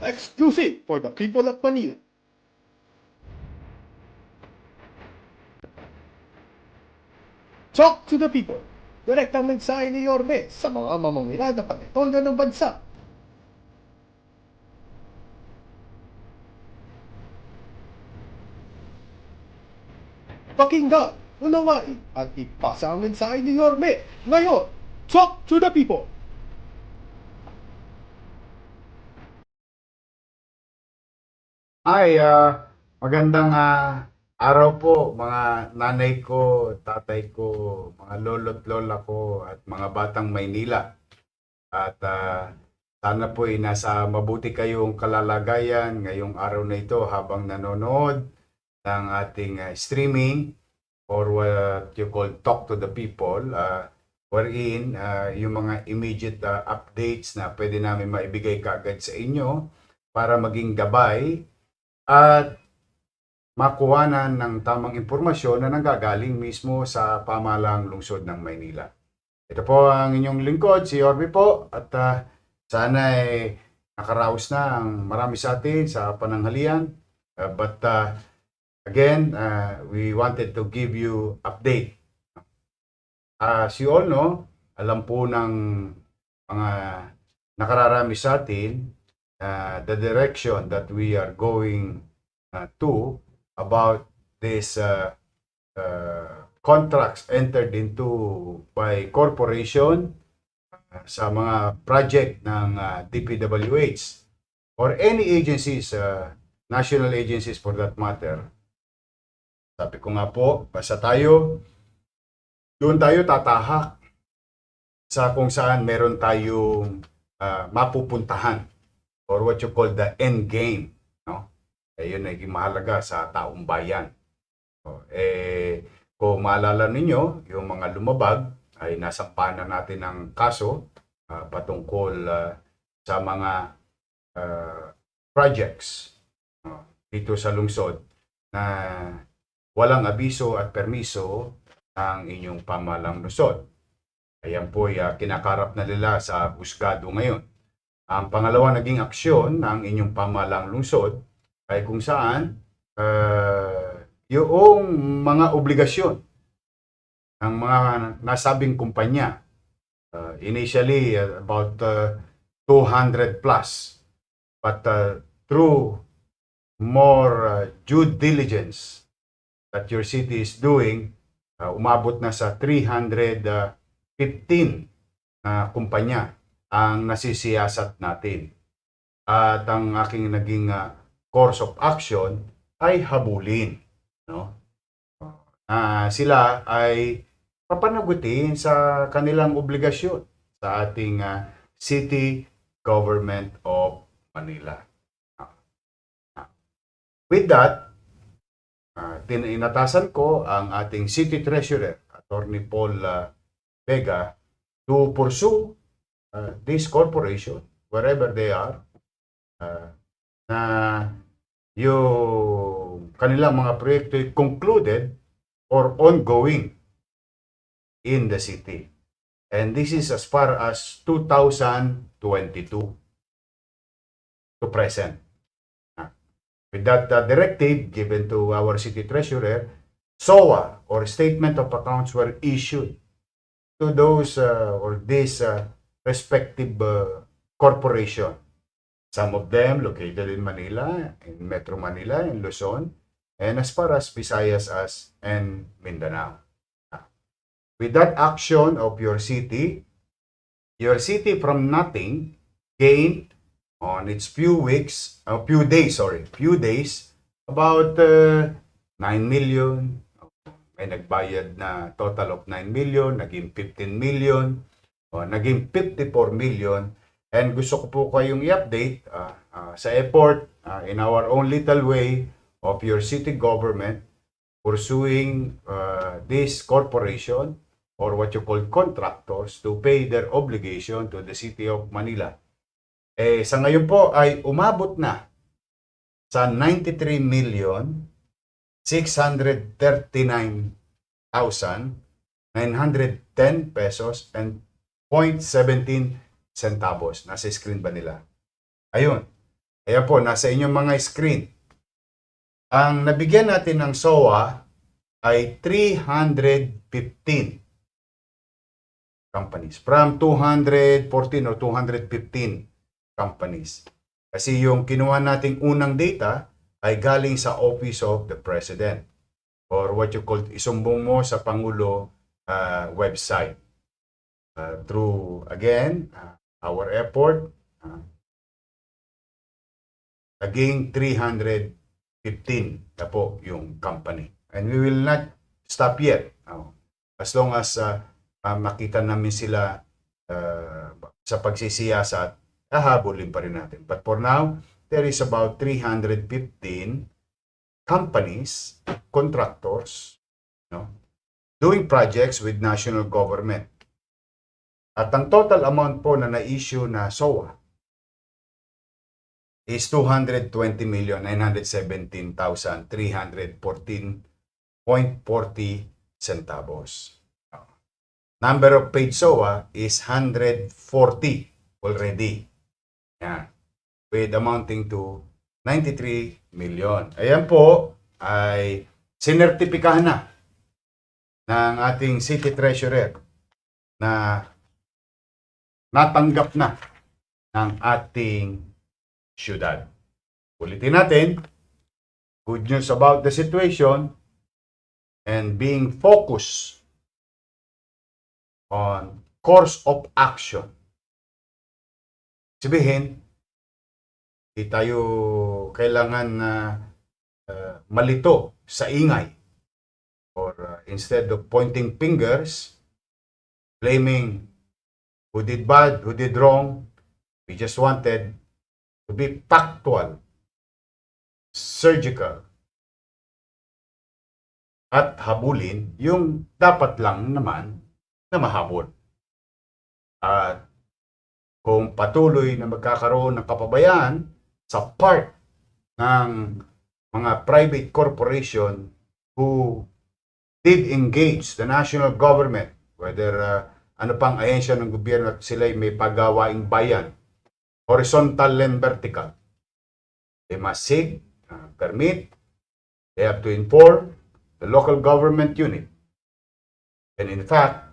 Exclusive for the people of Manila. Talk to the people. Direktang mensahe ni Yorme sa mga mamamila na pagtitolda ng bansa. Pakinggan, unawain, at ipasa ang mensahe ni Yorme. Ngayon, talk to the people. Ay, ah, magandang ah, araw po mga nanay ko, tatay ko, mga lolo't lola ko at mga batang Maynila. At ah, sana po ay nasa mabuti kayong kalalagayan ngayong araw na ito habang nanonood ng ating ah, streaming or what you call talk to the people ah, wherein ah, yung mga immediate ah, updates na pwede namin maibigay kaagad sa inyo para maging gabay at makuhanan ng tamang impormasyon na nanggagaling mismo sa pamahalang lungsod ng Maynila. Ito po ang inyong lingkod, si Orby po, at ah, sana ay nakaraos na ang marami sa atin sa pananghalian. Uh, but ah, again, ah, we wanted to give you update. As you all know, alam po ng mga nakararami sa atin uh, the direction that we are going uh, to about this uh, uh, contracts entered into by corporation uh, sa mga project ng uh, DPWH or any agencies, uh, national agencies for that matter. Sabi ko nga po, basta tayo, doon tayo tatahak sa kung saan meron tayong uh, mapupuntahan or what you call the end game, no? Eh, yun ay mahalaga sa taong bayan. O, eh, kung maalala ninyo, yung mga lumabag ay nasampahan na natin ng kaso ah, patungkol ah, sa mga ah, projects no, dito sa lungsod na walang abiso at permiso ng inyong pamalang lungsod. Ayan po ay ah, kinakarap na nila sa husgado ngayon. Ang pangalawa naging aksyon ng inyong pamalang lungsod ay kung saan uh, yung mga obligasyon ng mga nasabing kumpanya uh, initially uh, about uh, 200 plus but uh, through more uh, due diligence that your city is doing uh, umabot na sa 315 na kumpanya ang nasisiyasat natin. At ang aking naging ah, course of action ay habulin. No? Ah, sila ay papanagutin sa kanilang obligasyon sa ating ah, City Government of Manila. With that, inatasan ko ang ating City Treasurer, Attorney Paul ah, Vega, to pursue uh, this corporation, wherever they are, uh, na yung kanilang mga proyekto concluded or ongoing in the city. And this is as far as 2022 to present. With that uh, directive given to our city treasurer, SOA or Statement of Accounts were issued to those uh, or this uh, respective uh, corporation. Some of them located in Manila, in Metro Manila, in Luzon, and as far as Visayas as and Mindanao. Ah. With that action of your city, your city from nothing gained on its few weeks, a few days, sorry, few days, about uh, 9 million. May nagbayad na total of 9 million, naging 15 million, o, naging 54 million. And gusto ko po kayong i-update ah, ah, sa effort ah, in our own little way of your city government pursuing ah, this corporation or what you call contractors to pay their obligation to the city of Manila. Eh, sa ngayon po ay umabot na sa 93 million 639 pesos and 0.17 centavos. Nasa screen ba nila? Ayun. Ayan po, nasa inyong mga screen. Ang nabigyan natin ng SOA ay 315 companies. From 214 or 215 companies. Kasi yung kinuha nating unang data ay galing sa Office of the President or what you call isumbong mo sa Pangulo uh, website. Uh, through, again, uh, our effort, uh, naging 315 na po yung company. And we will not stop yet. Uh, as long as uh, uh, makita namin sila uh, sa pagsisiyasat, hahabulin pa rin natin. But for now, there is about 315 companies, contractors, no, doing projects with national government. At ang total amount po na na-issue na SOA is 220,917,314.40 centavos. Number of paid SOA is 140 already. Yan. With amounting to 93 million. Ayan po ay sinertipikahan na ng ating city treasurer na natanggap na ng ating syudad. Ulitin natin, good news about the situation and being focused on course of action. Sabihin, di tayo kailangan na uh, malito sa ingay or uh, instead of pointing fingers, blaming who did bad, who did wrong, we just wanted to be factual, surgical, at habulin yung dapat lang naman na mahabol. At kung patuloy na magkakaroon ng kapabayaan sa part ng mga private corporation who did engage the national government, whether uh, ano pang ahensya ng gobyerno at sila may pagawaing bayan, horizontal and vertical. They must seek uh, permit, they have to inform the local government unit. And in fact,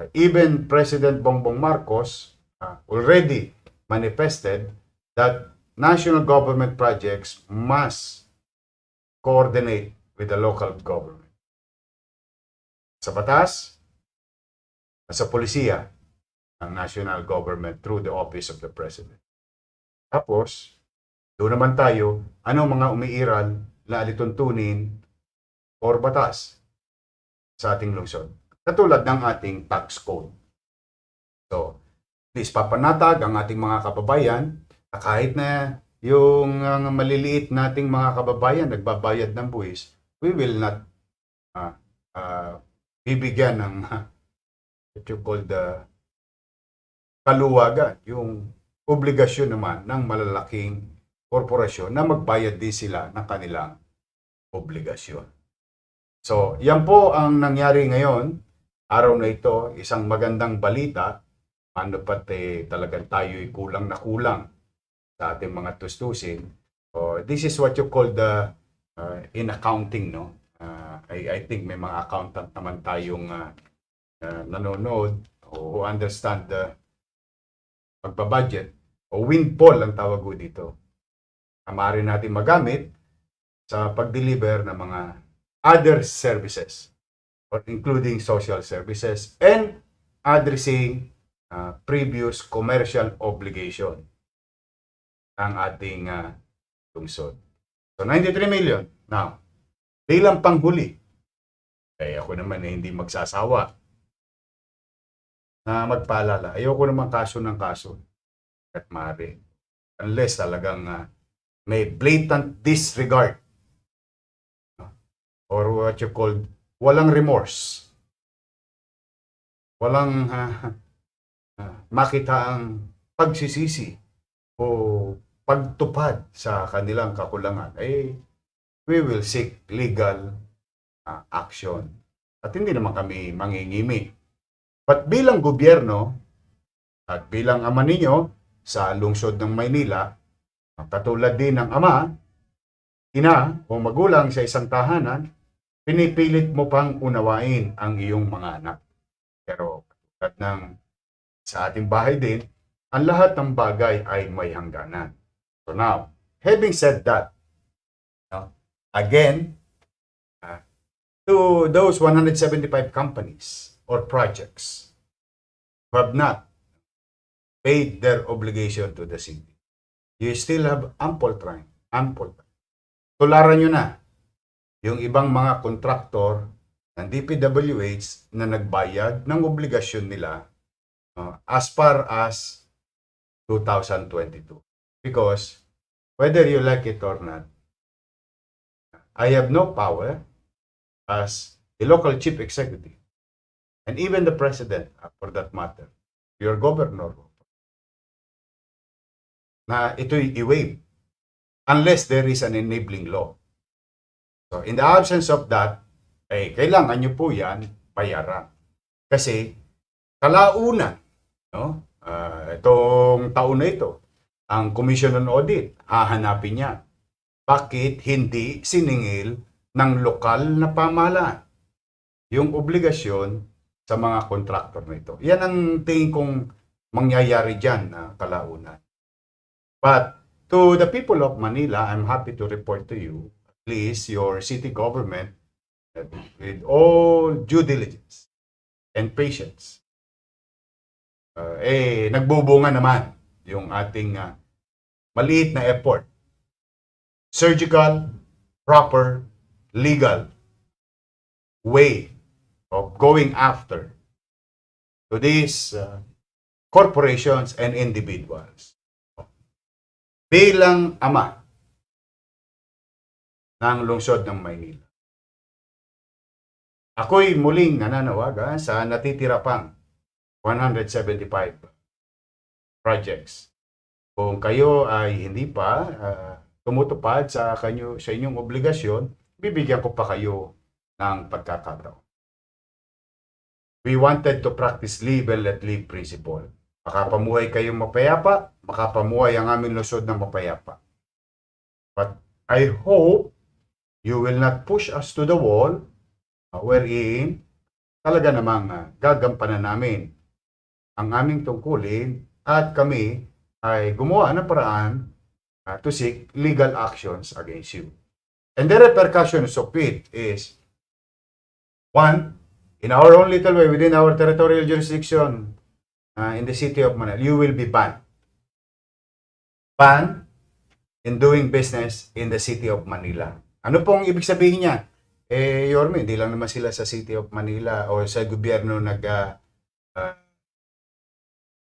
uh, even President Bongbong Marcos uh, already manifested that national government projects must coordinate with the local government. Sa batas, sa polisiya, ang national government through the office of the president. Tapos, doon naman tayo, ano mga umiiral na alituntunin or batas sa ating lungsod. Katulad ng ating tax code. So, please papanatag ang ating mga kababayan na kahit na yung uh, maliliit nating mga kababayan nagbabayad ng buwis, we will not uh, uh, bibigyan ng uh, what you call the kaluwagan, yung obligasyon naman ng malalaking korporasyon na magbayad din sila ng kanilang obligasyon. So, yan po ang nangyari ngayon. Araw na ito, isang magandang balita. Ano pat eh, talagang tayo'y kulang na kulang sa ating mga tustusin. So, this is what you call the uh, in accounting, no? Uh, I, I think may mga accountant naman tayong uh, uh, nanonood who understand the pagbabudget o windfall ang tawag ko dito. Amari natin magamit sa pag-deliver ng mga other services or including social services and addressing uh, previous commercial obligation ng ating uh, lungsod. So 93 million. Now, bilang panghuli, eh ako naman eh, hindi magsasawa na magpaalala. Ayoko naman kaso ng kaso at maaari. Unless talagang uh, may blatant disregard or what you call walang remorse. Walang uh, makita ang pagsisisi o pagtupad sa kanilang kakulangan, eh, we will seek legal uh, action. At hindi naman kami mangingimi. But bilang gobyerno at bilang ama ninyo sa lungsod ng Maynila, katulad din ng ama, ina o magulang sa isang tahanan, pinipilit mo pang unawain ang iyong mga anak. Pero katulad ng sa ating bahay din, ang lahat ng bagay ay may hangganan. So now, having said that, again, uh, to those 175 companies or projects who have not paid their obligation to the city, you still have ample time, ample time. Tularan nyo na yung ibang mga kontraktor ng DPWH na nagbayad ng obligasyon nila uh, as far as 2022. Because whether you like it or not, I have no power as the local chief executive and even the president uh, for that matter, your governor, na ito'y i-waive unless there is an enabling law. So in the absence of that, eh, kailangan nyo po yan bayaran. Kasi kalaunan, no? Ah, itong taon na ito, ang Commission on Audit, hahanapin niya. Bakit hindi siningil ng lokal na pamahalaan yung obligasyon sa mga kontraktor na ito? Yan ang tingin kong mangyayari dyan na kalaunan. But to the people of Manila, I'm happy to report to you, at least your city government, uh, with all due diligence and patience, uh, eh, nagbubunga naman yung ating uh, maliit na effort. Surgical, proper, legal way of going after to these uh, corporations and individuals. Bilang ama ng lungsod ng Maynila. Ako'y muling nananawagan sa natitira pang 175 projects. Kung kayo ay hindi pa ah, tumutupad sa kanyo sa inyong obligasyon, bibigyan ko pa kayo ng pagkakataon. We wanted to practice live and let live principle. Makapamuhay kayong mapayapa, makapamuhay ang aming lungsod ng mapayapa. But I hope you will not push us to the wall uh, wherein talaga namang uh, gagampanan namin ang aming tungkulin at kami ay gumawa ng paraan uh, to seek legal actions against you. And the repercussions of it is, one, in our own little way, within our territorial jurisdiction uh, in the city of Manila, you will be banned. Banned in doing business in the city of Manila. Ano pong ibig sabihin niya? Eh, Yorme, hindi lang naman sila sa city of Manila o sa gobyerno nag uh,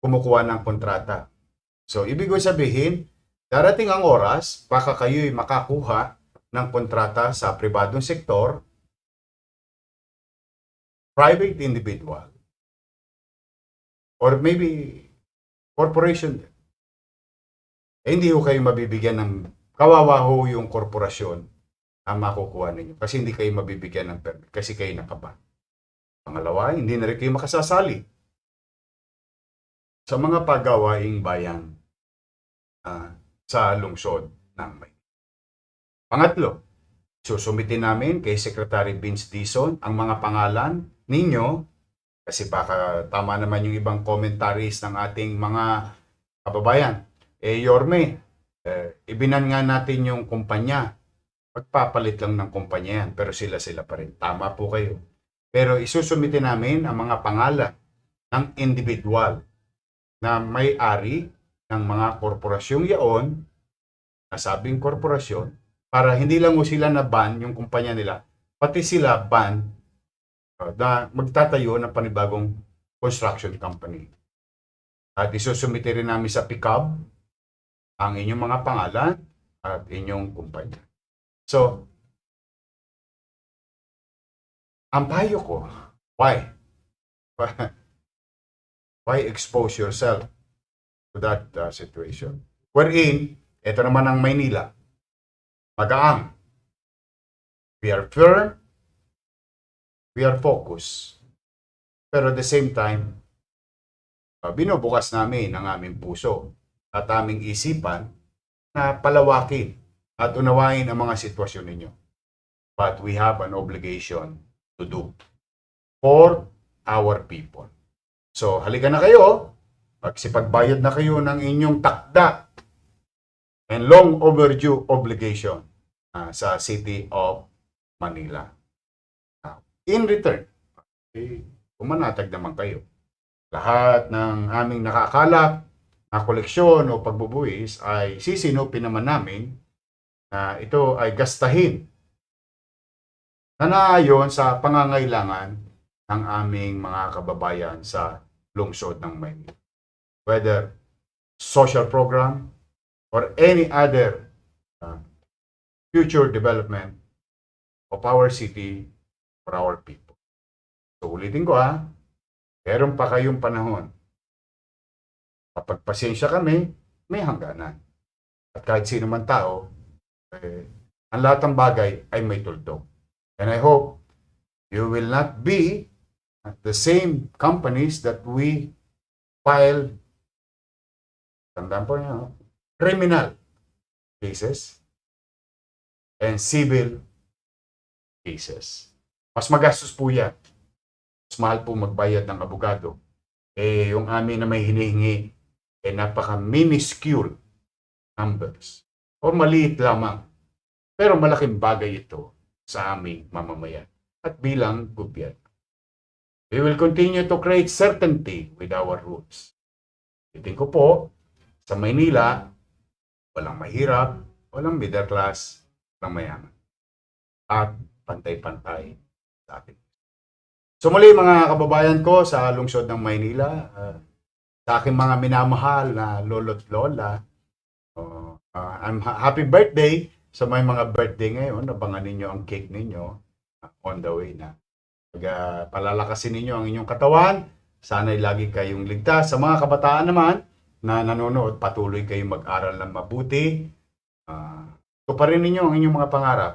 kumukuha ng kontrata. So, ibig ko sabihin, darating ang oras, baka kayo'y makakuha ng kontrata sa pribadong sektor, private individual, or maybe corporation. Eh, hindi ho kayo mabibigyan ng kawawa ho yung korporasyon ang makukuha ninyo kasi hindi kayo mabibigyan ng permit kasi kayo nakaban. Pangalawa, hindi na rin kayo makasasali sa mga pagawaing bayan ah, sa lungsod ng Maynila. Pangatlo, susumitin namin kay Secretary Vince Dizon ang mga pangalan ninyo kasi baka tama naman yung ibang commentaries ng ating mga kababayan. Eh, Yorme, eh, ibinan nga natin yung kumpanya. Magpapalit lang ng kumpanya yan, pero sila-sila pa rin. Tama po kayo. Pero isusumitin namin ang mga pangalan ng individual na may-ari ng mga korporasyong yaon, nasabing korporasyon, para hindi lang mo sila na-ban yung kumpanya nila, pati sila ban uh, na magtatayo ng panibagong construction company. At isusumite rin namin sa PICAB ang inyong mga pangalan at inyong kumpanya. So, ang payo ko, why? why expose yourself to that uh, situation? Wherein, ito naman ang Maynila, magaang. We are firm, we are focused. Pero at the same time, uh, binubukas namin ang aming puso at aming isipan na palawakin at unawain ang mga sitwasyon ninyo. But we have an obligation to do for our people. So, halika na kayo, pagsipagbayad na kayo ng inyong takda and long overdue obligation ah, sa City of Manila. Ah, in return, eh, pumanatag naman kayo. Lahat ng aming nakakalap na koleksyon o pagbubuwis ay sisinupin naman namin na ito ay gastahin na naayon sa pangangailangan ng aming mga kababayan sa lungsod ng Maynila. Whether social program or any other uh, future development of our city for our people. So ulitin ko ha, meron pa kayong panahon. Kapag pasensya kami, may hangganan. At kahit sino man tao, eh, ang lahat ng bagay ay may tuldok. And I hope you will not be the same companies that we filed, tandaan po niyo, criminal cases and civil cases. Mas magastos po yan. Mas mahal po magbayad ng abogado. Eh, yung amin na may hinihingi, eh, napaka-minuscule numbers. O maliit lamang. Pero malaking bagay ito sa aming mamamayan at bilang gobyerno. We will continue to create certainty with our rules. Titin ko po, sa Maynila, walang mahirap, walang middle class, walang mayaman. At pantay-pantay sa atin. So muli mga kababayan ko sa lungsod ng Maynila, ah, sa aking mga minamahal na lolo't lola, oh, ah, I'm ha- happy birthday sa may mga birthday ngayon. Abangan ninyo ang cake ninyo ah, on the way na. Ah, palalakasin ninyo ang inyong katawan, sana'y lagi kayong ligtas. Sa mga kabataan naman na nanonood, patuloy kayong mag-aral ng mabuti. Uh, tuparin ninyo ang inyong mga pangarap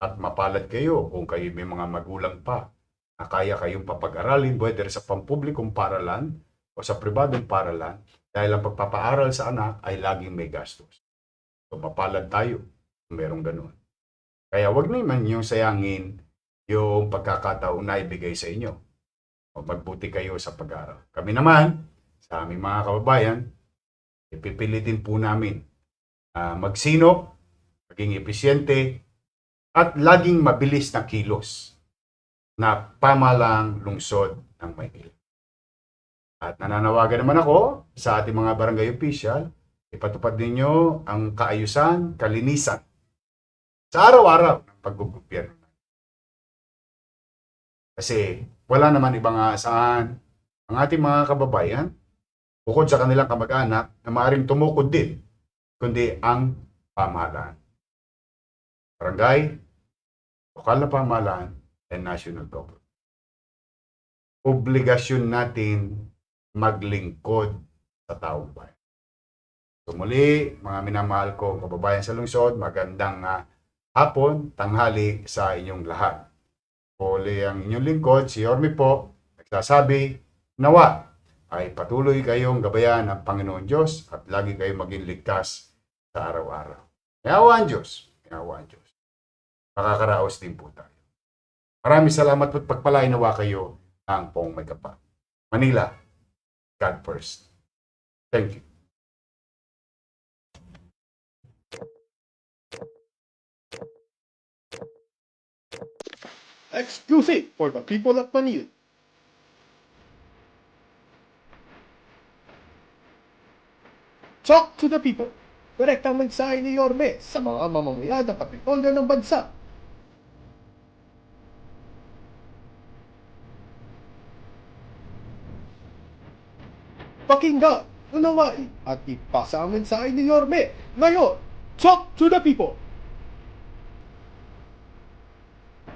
at mapalad kayo kung kayo may mga magulang pa na kaya kayong papag-aralin whether sa pampublikong paralan o sa pribadong paralan dahil ang pagpapaaral sa anak ay laging may gastos. So mapalad tayo kung merong ganun. Kaya wag naman yung sayangin yung pagkakataon na ibigay sa inyo. O magbuti kayo sa pag-aaral. Kami naman, sa aming mga kababayan, ipipilitin po namin ah, magsinop, maging epesyente, at laging mabilis na kilos na pamalang lungsod ng Maynila. At nananawagan naman ako sa ating mga barangay official, ipatupad ninyo ang kaayusan, kalinisan sa araw-araw ng paggugobyerno. Kasi wala naman ibang aasahan ang ating mga kababayan bukod sa kanilang kamag-anak na maaaring tumukod din kundi ang pamahalaan. Barangay, lokal na pamahalaan, and national government. Obligasyon natin maglingkod sa taong bayan. So mga minamahal ko kababayan sa lungsod, magandang ah, hapon, tanghali sa inyong lahat. Uli ang inyong lingkod, si Yorme po, nagsasabi, nawa ay patuloy kayong gabayan ng Panginoon Diyos at lagi kayong maging ligtas sa araw-araw. Yawa ang Diyos. Yawa ang Diyos. Makakaraos din po tayo. Maraming salamat po at pagpalain nawa kayo ng pong may. Manila, God first. Thank you. Exclusive for the people of Manila. Talk to the people. Direktang mensahe ni Yorme sa mga mamamayan at kapitolyo ng bansa. Pakinggan, unawain, at ipasa ang mensahe ni Yorme. Ngayon, talk to the people.